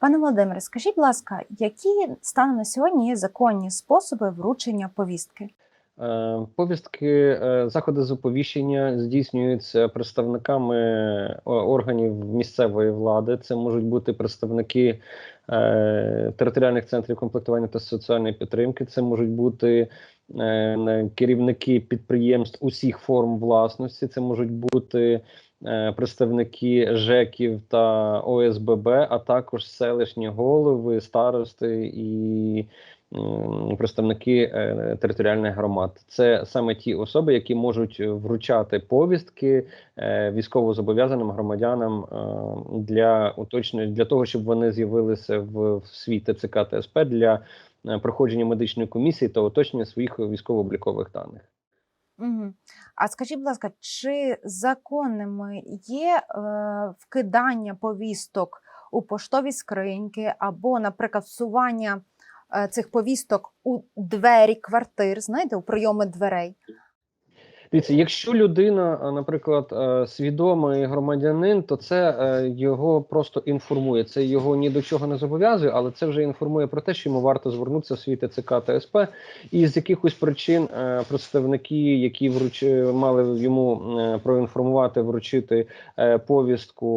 Пане Володимире, скажіть, будь ласка, які станом на сьогодні є законні способи вручення повістки? Е, Повістки, е, заходи з оповіщення здійснюються представниками органів місцевої влади. Це можуть бути представники е, територіальних центрів комплектування та соціальної підтримки. Це можуть бути е, керівники підприємств усіх форм власності. Це можуть бути е, представники ЖЕКів та ОСББ, а також селищні голови, старости і представники е, територіальних громад. Це саме ті особи, які можуть вручати повістки е, військовозобов'язаним громадянам е, для уточнення для того, щоб вони з'явилися в, в ТЦК ТСП для е, проходження медичної комісії та уточнення своїх військово-облікових даних. Угу. А скажіть, будь ласка, чи законними є е, вкидання повісток у поштові скриньки або, наприклад, всування е, цих повісток у двері квартир, знаєте, у прийоми дверей? Дивіться, якщо людина, наприклад, е, свідомий громадянин, то це е, його просто інформує. Це його ні до чого не зобов'язує, але це вже інформує про те, що йому варто звернутися в свій ТЦК та СП. І з якихось причин е, представники, які вруч... мали йому е, проінформувати, вручити е, повістку,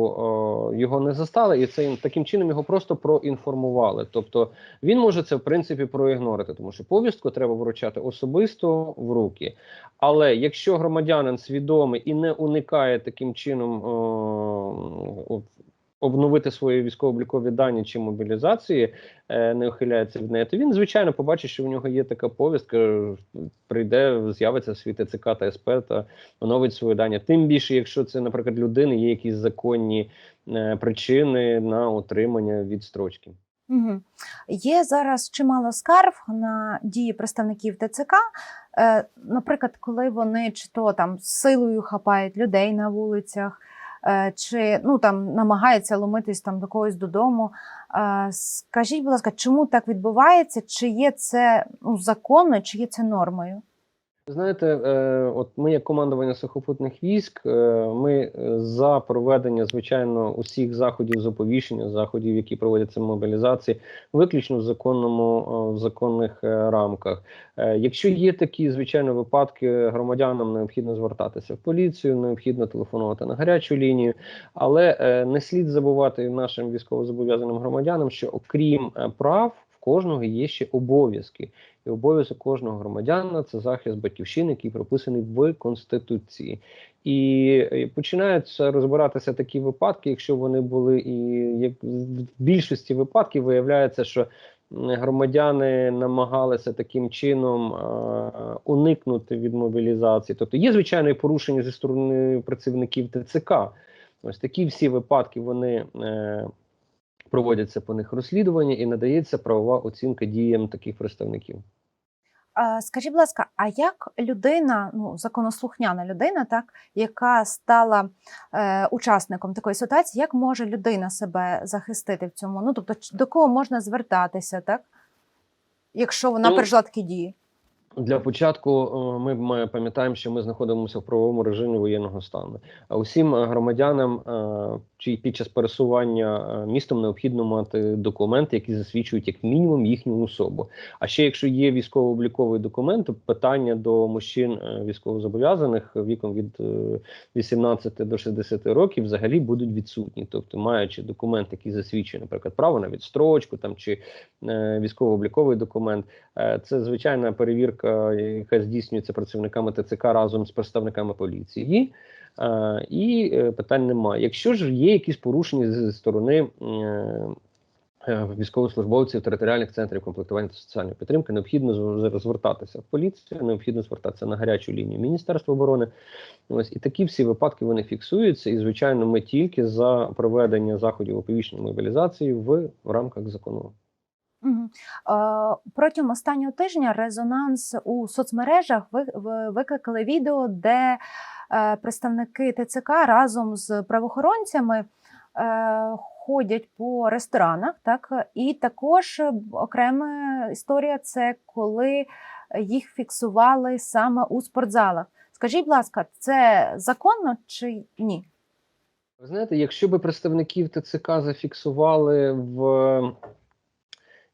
його не застали, і це таким чином його просто проінформували. Тобто він може це в принципі проігнорити, тому що повістку треба вручати особисто в руки. Але якщо громадянин свідомий і не уникає таким чином о, о, обновити свої військово-облікові дані чи мобілізації, е, не ухиляється від неї, то він звичайно побачить, що в нього є така повістка, прийде, з'явиться свій ТЦК та СП та оновить свої дані. Тим більше, якщо це, наприклад, людини, є якісь законні е, причини на отримання відстрочки. Угу. Є зараз чимало скарг на дії представників ТЦК. Е, наприклад, коли вони чи то там силою хапають людей на вулицях, е, чи ну там намагаються ломитись там до когось додому. Е, скажіть, будь ласка, чому так відбувається? Чи є це ну, законно, чи є це нормою? Знаєте, е, от ми, як командування сухопутних військ, е, ми е, за проведення, звичайно, усіх заходів з оповіщення, заходів, які проводяться мобілізації, виключно в законному в законних рамках. Якщо є такі звичайно випадки, громадянам необхідно звертатися в поліцію, необхідно телефонувати на гарячу лінію, але не слід забувати нашим військовозобов'язаним громадянам, що окрім прав, кожного є ще обов'язки. І обов'язок кожного громадянина це захист батьківщини, який прописаний в конституції, і е, починаються розбиратися такі випадки, якщо вони були, і як в більшості випадків виявляється, що громадяни намагалися таким чином уникнути від мобілізації. Тобто є звичайно і порушення зі сторони працівників ТЦК. Ось такі всі випадки вони. Е, Проводяться по них розслідування і надається правова оцінка діям таких представників. Скажіть, будь ласка, а як людина, ну законослухняна людина, так яка стала е, учасником такої ситуації, як може людина себе захистити в цьому? Ну тобто, до кого можна звертатися, так? Якщо вона Ну, пережила такі дії? Для початку е, ми ма- пам'ятаємо, що ми знаходимося в правовому режимі воєнного стану. А усім е, громадянам, е, чи під час пересування містом необхідно мати документи, які засвідчують як мінімум їхню особу. А ще якщо є військово-обліковий документ, питання до мужчин військовозобов'язаних віком від е, 18 до 60 років взагалі будуть відсутні. Тобто, маючи документ, який засвідчує, наприклад, право на відстрочку там чи військово-обліковий документ. Це звичайна перевірка, яка здійснюється працівниками ТЦК разом з представниками поліції. І е, питань немає. Якщо ж є якісь порушення зі сторони е, е, військовослужбовців територіальних центрів комплектування та соціальної підтримки, необхідно звертатися в поліцію, необхідно звертатися на гарячу лінію Міністерства оборони. Ось і такі всі випадки вони фіксуються. І звичайно, ми тільки за проведення заходів оповіщення мобілізації в рамках закону. Е, протягом останнього тижня резонанс у соцмережах ви, ви- викликали відео, де е, представники ТЦК разом з правоохоронцями е, ходять по ресторанах, так і також окрема історія це коли їх фіксували саме у спортзалах. Скажіть, будь ласка, це законно чи ні? Ви знаєте, якщо би представників ТЦК зафіксували в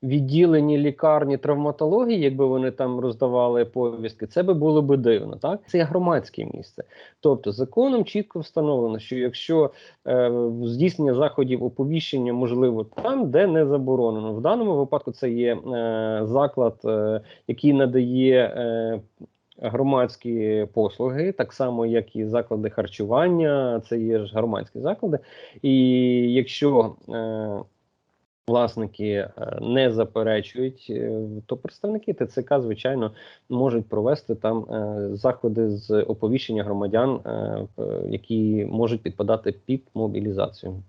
відділенні лікарні травматології, якби вони там роздавали повістки, це би було би дивно. Так це є громадське місце. Тобто законом чітко встановлено, що якщо е, здійснення заходів оповіщення можливо там, де не заборонено. В даному випадку це є е, заклад, е, який надає. Е, Громадські послуги, так само як і заклади харчування, це є ж громадські заклади. І якщо е, власники е, не заперечують, е, то представники ТЦК, звичайно, можуть провести там е, заходи з оповіщення громадян, які можуть підпадати під мобілізацію.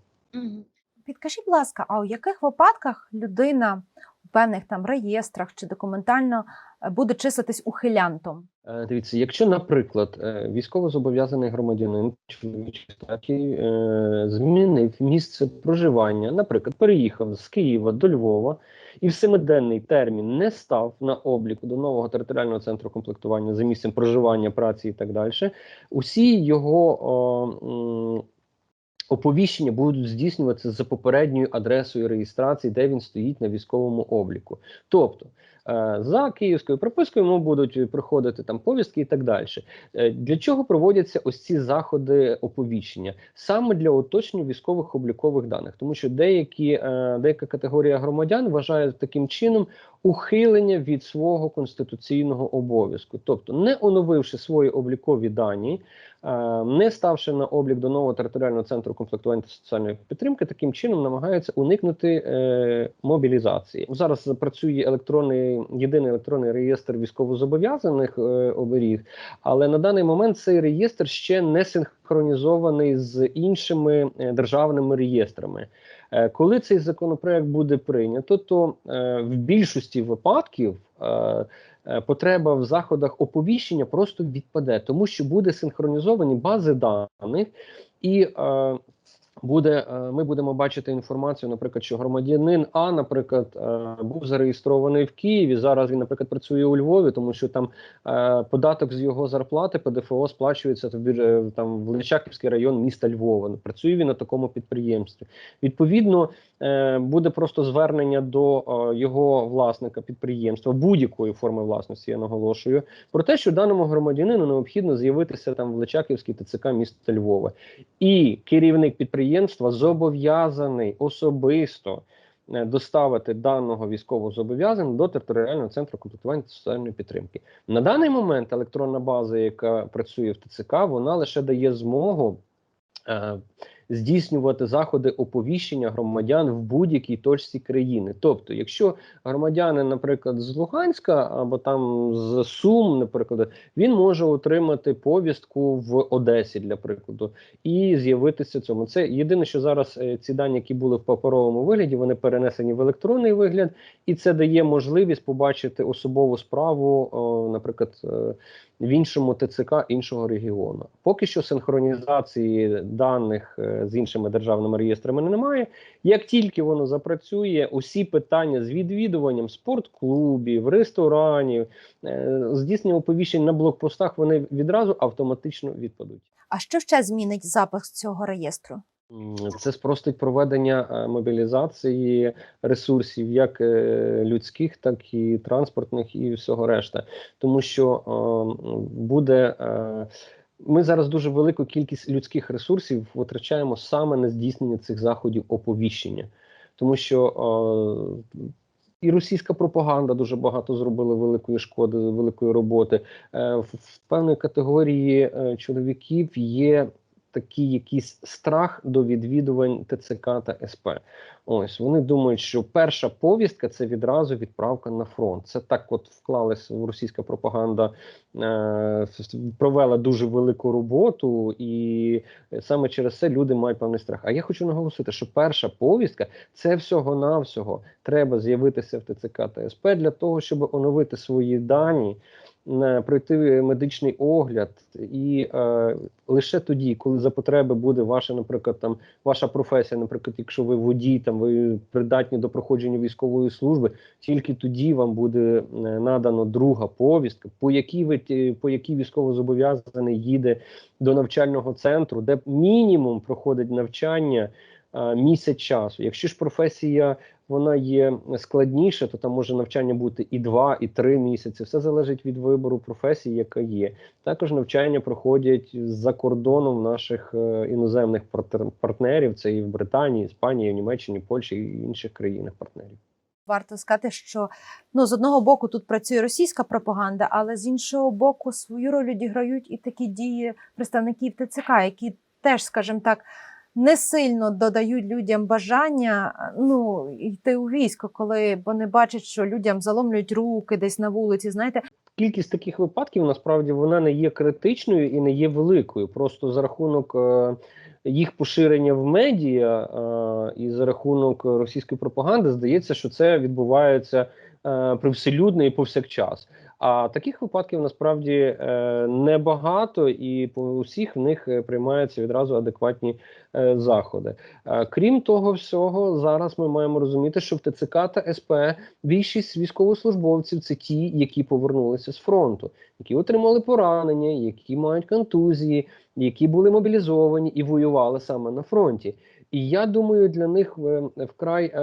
Підкажіть, будь ласка, а у яких випадках людина у певних там реєстрах чи документально буде числитись ухилянтом? Е, Дивіться, якщо, наприклад, е, військовозобов'язаний громадянин статі е, змінив місце проживання, наприклад, переїхав з Києва до Львова і в семиденний термін не став на облік до нового територіального центру комплектування за місцем проживання, праці і так далі, усі його о, оповіщення будуть здійснюватися за попередньою адресою реєстрації, де він стоїть на військовому обліку. Тобто за київською пропискою йому будуть приходити там повістки і так далі. Е, Для чого проводяться ось ці заходи оповіщення? Саме для уточнення військових облікових даних, тому що деякі е, деяка категорія громадян вважають таким чином ухилення від свого конституційного обов'язку, тобто не оновивши свої облікові дані. е, Не ставши на облік до нового територіального центру комплектування та соціальної підтримки, таким чином намагаються уникнути е, мобілізації. Зараз працює електронний єдиний електронний реєстр військовозобов'язаних е, оберіг, але на даний момент цей реєстр ще не синхронізований з іншими е, державними реєстрами. Е, Коли цей законопроект буде прийнято, то в більшості випадків потреба в заходах оповіщення просто відпаде, тому що буде синхронізовані бази даних і. Буде е, ми будемо бачити інформацію, наприклад, що громадянин А, наприклад, е, був зареєстрований в Києві. Зараз він, наприклад, працює у Львові, тому що там е, податок з його зарплати ПДФО сплачується в там в Личаківський район міста Львова. Працює він на такому підприємстві. Відповідно, буде просто звернення до його власника підприємства будь-якої форми власності. Я наголошую про те, що даному громадянину необхідно з'явитися там в Личаківський ТЦК міста Львова, і керівник підприємства зобов'язаний особисто. е, Доставити даного військового зобов'язаного до територіального центру комплектування та соціальної підтримки. На даний момент електронна база, яка працює в ТЦК, вона лише дає змогу е, здійснювати заходи оповіщення громадян в будь-якій точці країни. Тобто, якщо громадянин, наприклад, з Луганська або там з Сум, наприклад, він може отримати повістку в Одесі для прикладу і з'явитися цьому. Це єдине, що зараз е, ці дані, які були в паперовому вигляді, вони перенесені в електронний вигляд, і це дає можливість побачити особову справу, наприклад. В іншому ТЦК іншого регіону. Поки що синхронізації даних е, з іншими державними реєстрами немає. Як тільки воно запрацює, усі питання з відвідуванням спортклубів, ресторанів, е, здійснення оповіщень на блокпостах, вони відразу автоматично відпадуть. А що ще змінить запуск цього реєстру? Це спростить проведення е, мобілізації ресурсів, як е, людських, так і транспортних, і всього решта. Тому що е, буде. Ми зараз дуже велику кількість людських ресурсів витрачаємо саме на здійснення цих заходів оповіщення, тому що і російська пропаганда дуже багато зробила великої шкоди, великої роботи. В, певної категорії чоловіків є такий якийсь страх до відвідувань ТЦК та СП. Ось вони думають, що перша повістка це відразу відправка на фронт. Це так, от вклалась російська пропаганда, е, провела дуже велику роботу, і саме через це люди мають певний страх. А я хочу наголосити, що перша повістка це всього-навсього треба з'явитися в ТЦК та СП для того, щоб оновити свої дані. Е, пройти медичний огляд, і е, лише тоді, коли за потреби буде ваша, наприклад, там ваша професія, наприклад, якщо ви водій, там ви придатні до проходження військової служби, тільки тоді вам буде е, надано друга повістка, по якій ви по якій військовозобов'язаний їде до навчального центру, де мінімум проходить навчання е, місяць часу. Якщо ж професія вона є складніша, то там може навчання бути і два, і три місяці. Все залежить від вибору професії, яка є. Також навчання проходять за кордоном наших е, іноземних партнерів. Це і в Британії, Іспанії, Німеччині, Польщі і інших країнах партнерів. Варто сказати, що ну з одного боку тут працює російська пропаганда, але з іншого боку, свою роль відіграють і такі дії представників ТЦК, які теж, скажімо так, не сильно додають людям бажання ну йти у військо, коли вони бачать, що людям заломлюють руки десь на вулиці. Знаєте, Кількість таких випадків насправді вона не є критичною і не є великою. Просто за рахунок е, їх поширення в медіа е, і за рахунок російської пропаганди здається, що це відбувається е, привселюдно і повсякчас. А таких випадків насправді е, небагато, і по усіх в них е, приймаються відразу адекватні е, заходи. Крім того всього, зараз ми маємо розуміти, що в ТЦК та СП більшість військовослужбовців це ті, які повернулися з фронту, які отримали поранення, які мають контузії, які були мобілізовані і воювали саме на фронті. І я думаю, для них вкрай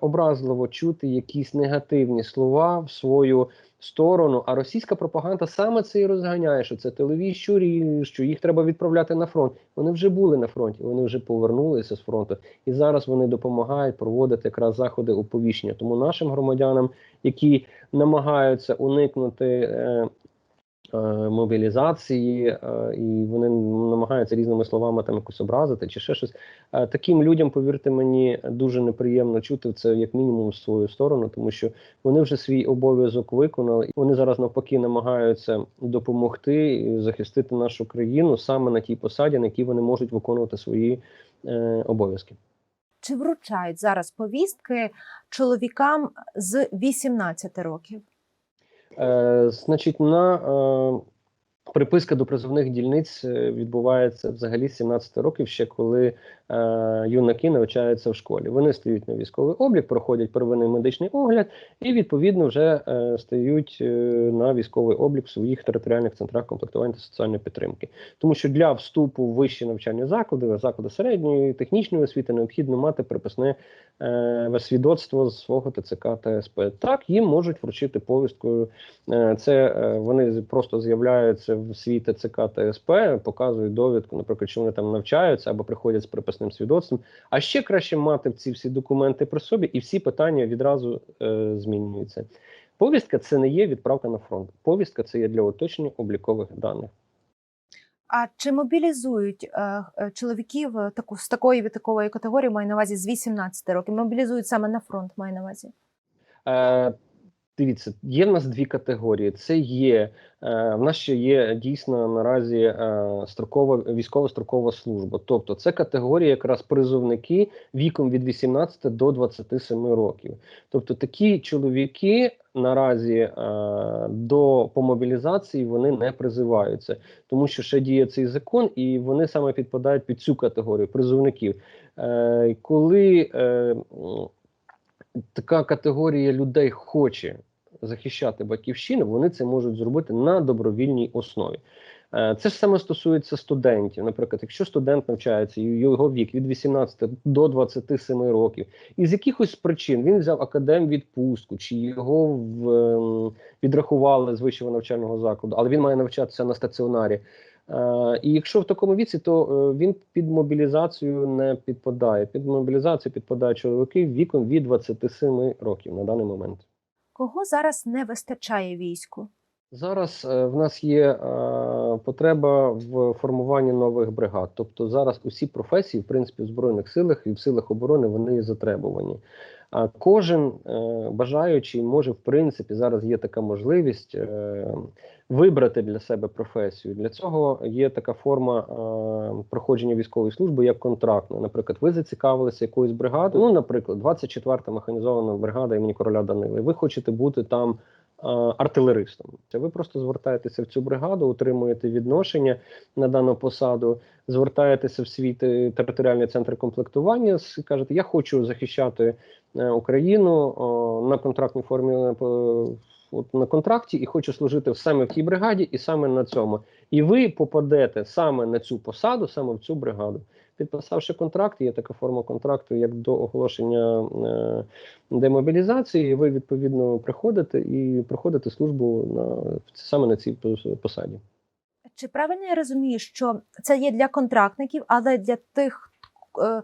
образливо чути якісь негативні слова в свою сторону. А російська пропаганда саме це і розганяє, що це тилові щурі, що їх треба відправляти на фронт. Вони вже були на фронті, вони вже повернулися з фронту, і зараз вони допомагають проводити якраз заходи оповіщення. Тому нашим громадянам, які намагаються уникнути. Е, Мобілізації, е, і вони намагаються різними словами там якось образити чи ще щось. Е, Таким людям, повірте мені, дуже неприємно чути це як мінімум в свою сторону, тому що вони вже свій обов'язок виконали. Вони зараз навпаки намагаються допомогти і захистити нашу країну саме на тій посаді, на якій вони можуть виконувати свої е, обов'язки. чи вручають зараз повістки чоловікам з 18 років? Е, значить, на е, приписка до призовних дільниць е, відбувається взагалі з 17 років, ще коли юнаки навчаються в школі. Вони стають на військовий облік, проходять первинний медичний огляд і відповідно вже е, стають е, на військовий облік в своїх територіальних центрах комплектування та соціальної підтримки. Тому що для вступу в вищі навчальні заклади, заклади середньої технічної освіти, необхідно мати приписне е, свідоцтво з свого ТЦК та СП. Так їм можуть вручити повістку. Е, Це е, вони просто з'являються в свій ТЦК та СП, показують довідку, наприклад, що вони там навчаються або приходять з приписним свідоцтвом. А ще краще мати ці всі документи при собі, і всі питання відразу е, змінюються. Повістка це не є відправка на фронт. Повістка це є для уточнення облікових даних. А чи мобілізують е, е, чоловіків е, таку з такої вікової категорії, маю на увазі з 18 років? Мобілізують саме на фронт, маю на увазі. Е, дивіться, є в нас дві категорії. Це є е, в нас ще є дійсно наразі е, строкова військова строкова служба. Тобто це категорія якраз призовники віком від 18 до 27 років. Тобто такі чоловіки наразі е, до по мобілізації вони не призиваються, тому що ще діє цей закон, і вони саме підпадають під цю категорію призовників. Коли така категорія людей хоче захищати батьківщину, вони це можуть зробити на добровільній основі. Е, Це ж саме стосується студентів. Наприклад, якщо студент навчається, його вік від 18 до 27 років, і з якихось причин він взяв академ відпустку, чи його в, ем, відрахували з вищого навчального закладу, але він має навчатися на стаціонарі. Е, І якщо в такому віці, то е, він під мобілізацію не підпадає. Під мобілізацію підпадають чоловіки віком від 27 років на даний момент. Кого зараз не вистачає війську? Зараз е, в нас є потреба в формуванні нових бригад. Тобто зараз усі професії, в принципі, в збройних силах і в силах оборони вони затребувані. А кожен е, бажаючий може, в принципі, зараз є така можливість е, вибрати для себе професію. Для цього є така форма е, проходження військової служби як контрактна. Наприклад, ви зацікавилися якоюсь бригадою. Ну, наприклад, 24-та механізована бригада імені короля Данили. Ви хочете бути там артилеристом. Це ви просто звертаєтеся в цю бригаду, отримуєте відношення на дану посаду, звертаєтеся в свій територіальний центр комплектування, кажете, я хочу захищати Україну о, на контрактній формі е, на контракті і хочу служити саме в тій бригаді і саме на цьому. І ви попадете саме на цю посаду, саме в цю бригаду. Підписавши контракт, є така форма контракту, як до оголошення е, демобілізації, ви відповідно приходите і проходите службу на саме на цій посаді. Чи правильно я розумію, що це є для контрактників, але для тих, е,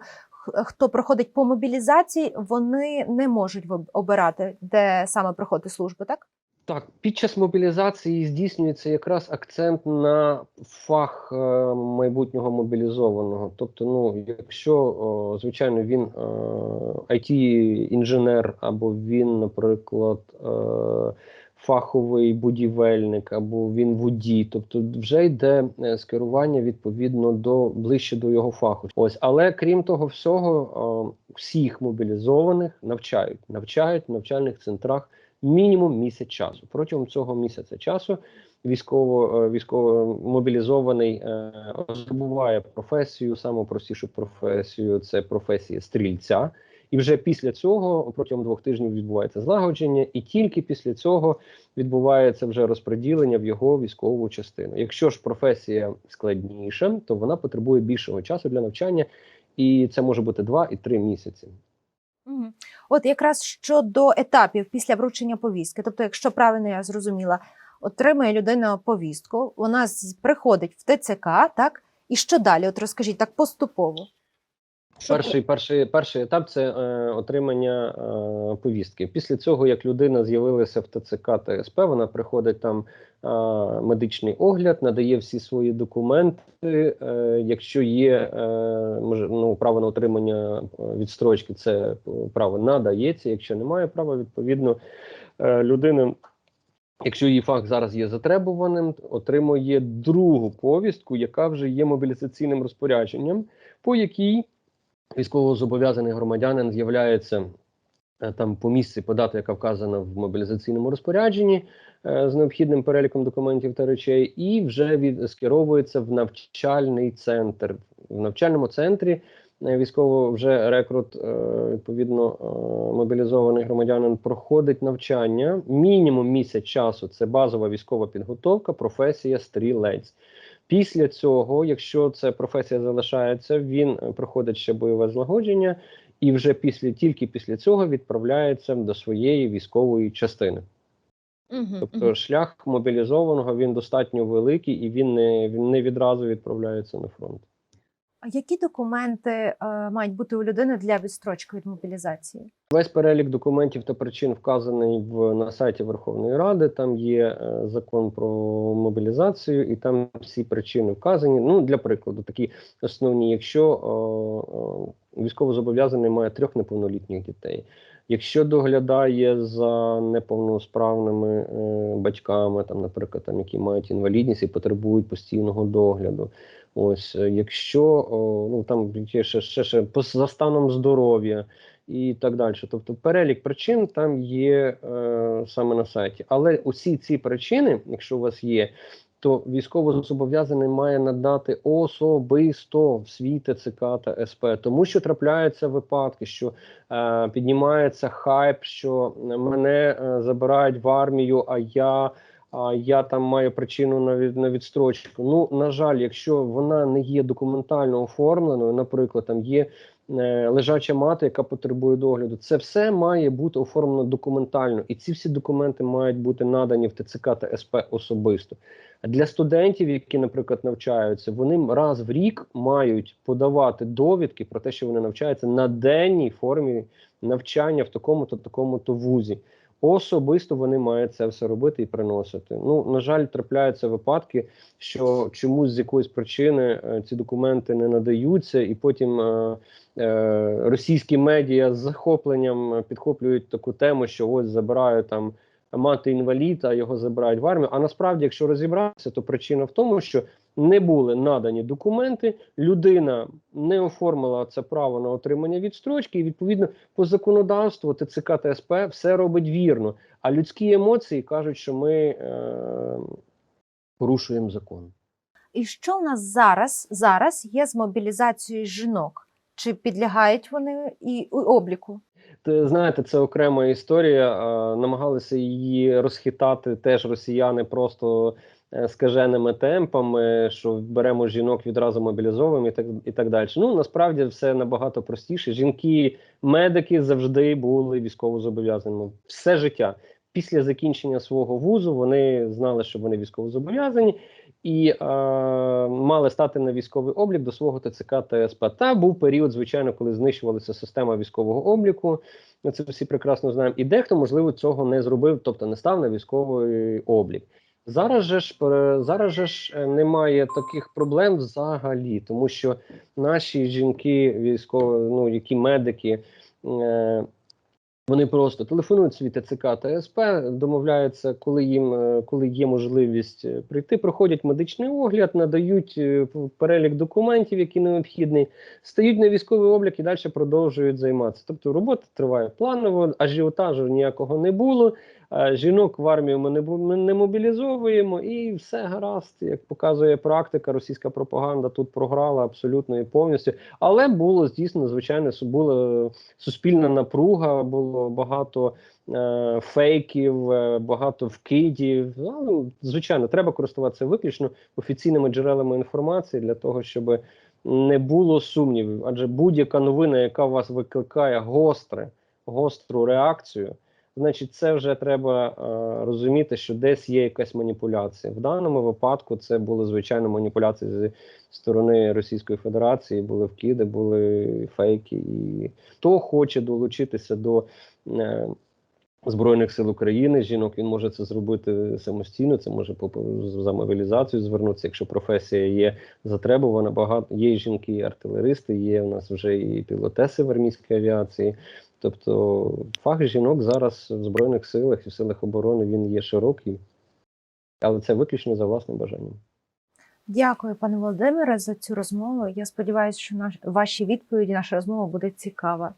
хто проходить по мобілізації, вони не можуть обирати, де саме проходить службу, так? Так, під час мобілізації здійснюється якраз акцент на фах е, майбутнього мобілізованого. Тобто, ну, якщо, звичайно, він е, IT-інженер, або він, наприклад, е, фаховий будівельник, або він водій, тобто вже йде е, скерування відповідно до ближче до його фаху. Ось, але крім того всього, е, всіх мобілізованих навчають, навчають в навчальних центрах мінімум місяць часу. Протягом цього місяця часу військово е, військово мобілізований здобуває професію, саму простішу професію це професія стрільця. І вже після цього протягом двох тижнів відбувається злагодження, і тільки після цього відбувається вже розподілення в його військову частину. Якщо ж професія складніша, то вона потребує більшого часу для навчання, і це може бути два і три місяці. От якраз щодо етапів після вручення повістки, тобто, якщо правильно я зрозуміла, отримує людина повістку, вона приходить в ТЦК, так? І що далі? От розкажіть так поступово. Перший, перший, перший етап це е, отримання е, повістки. Після цього, як людина з'явилася в ТЦК та СП, вона приходить там е, медичний огляд, надає всі свої документи. Е, якщо є е, може, ну, право на отримання е, відстрочки, це право надається. Якщо немає права, відповідно е, людина. Якщо її фах зараз є затребуваним, отримує другу повістку, яка вже є мобілізаційним розпорядженням, по якій військовозобов'язаний громадянин з'являється е, там по місці подати, яка вказана в мобілізаційному розпорядженні е, з необхідним переліком документів та речей, і вже від скеровується в навчальний центр. В навчальному центрі е, військово вже рекрут, відповідно, мобілізований громадянин проходить навчання. Мінімум місяць часу це базова військова підготовка, професія стрілець. Після цього, якщо ця професія залишається, він проходить ще бойове злагодження, і вже після тільки після цього відправляється до своєї військової частини. Угу, Тобто угу. шлях мобілізованого він достатньо великий і він не він не відразу відправляється на фронт. А які документи е, мають бути у людини для відстрочки від мобілізації? Весь перелік документів та причин вказаний в на сайті Верховної Ради. Там є е, закон про мобілізацію, і там всі причини вказані. Ну для прикладу, такі основні, якщо е, е, військовозобов'язаний має трьох неповнолітніх дітей. Якщо доглядає за неповносправними е, батьками, там, наприклад, там які мають інвалідність і потребують постійного догляду. Ось е, якщо ну там є ще, ще, ще за станом здоров'я і так далі. Тобто перелік причин там є е, саме на сайті. Але усі ці причини, якщо у вас є, то військовозобов'язаний має надати особисто в свій ТЦК та СП, тому що трапляються випадки, що е, піднімається хайп, що мене е, забирають в армію, а я. А я там маю причину на від на відстрочку. Ну на жаль, якщо вона не є документально оформленою, наприклад, там є е, лежача мати, яка потребує догляду, це все має бути оформлено документально, і ці всі документи мають бути надані в ТЦК та СП особисто. Для студентів, які, наприклад, навчаються, вони раз в рік мають подавати довідки про те, що вони навчаються на денній формі навчання в такому-то такому-то вузі. Особисто вони мають це все робити і приносити. Ну на жаль, трапляються випадки, що чомусь з якоїсь причини е, ці документи не надаються, і потім е, е, російські медіа з захопленням е, підхоплюють таку тему, що ось забирають там мати інвалід, його забирають в армію. А насправді, якщо розібратися, то причина в тому, що не були надані документи, людина не оформила це право на отримання відстрочки, і відповідно по законодавству ТЦК та СП все робить вірно. А людські емоції кажуть, що ми е, порушуємо закон. І що в нас зараз, зараз є з мобілізацією жінок? Чи підлягають вони і обліку? Те, знаєте, це окрема історія. Намагалися її розхитати теж росіяни просто е, скаженими темпами, що беремо жінок відразу мобілізовуємо і так і так далі. Ну насправді все набагато простіше. Жінки, медики завжди були військовозобов'язаними все життя. Після закінчення свого вузу вони знали, що вони військовозобов'язані, і е, мали стати на військовий облік до свого ТЦК та СП. Та був період, звичайно, коли знищувалася система військового обліку. Ми це всі прекрасно знаємо. І дехто, можливо, цього не зробив, тобто не став на військовий облік. Зараз же ж зараз же ж е, немає таких проблем взагалі, тому що наші жінки, військові, ну які медики. Е, вони просто телефонують свій ТЦК та СП, домовляються, коли їм е, коли є можливість е, прийти, проходять медичний огляд, надають е, перелік документів, які необхідні, стають на військовий облік і далі продовжують займатися. Тобто робота триває планово, ажіотажу ніякого не було. Е, Жінок в армію ми не ми не мобілізовуємо, і все гаразд. Як показує практика, російська пропаганда тут програла абсолютно і повністю. Але було здійснено, звичайно, була суспільна напруга, було багато е, фейків, е, багато вкидів. Ну, звичайно, треба користуватися виключно офіційними джерелами інформації для того, щоб не було сумнівів. Адже будь-яка новина, яка у вас викликає гостре, гостру реакцію. Значить, це вже треба е, розуміти, що десь є якась маніпуляція. В даному випадку це були звичайно маніпуляції зі сторони Російської Федерації, були вкиди, були фейки. І хто хоче долучитися до е, Збройних сил України, жінок, він може це зробити самостійно. Це може за мобілізацію звернутися, якщо професія є затребувана. Багато є жінки-артилеристи. є у нас вже і пілотеси в армійській авіації. Тобто фах жінок зараз в Збройних силах і в силах оборони він є широкий, але це виключно за власним бажанням. Дякую, пане Володимире, за цю розмову. Я сподіваюся, що наш, ваші відповіді, наша розмова буде цікава.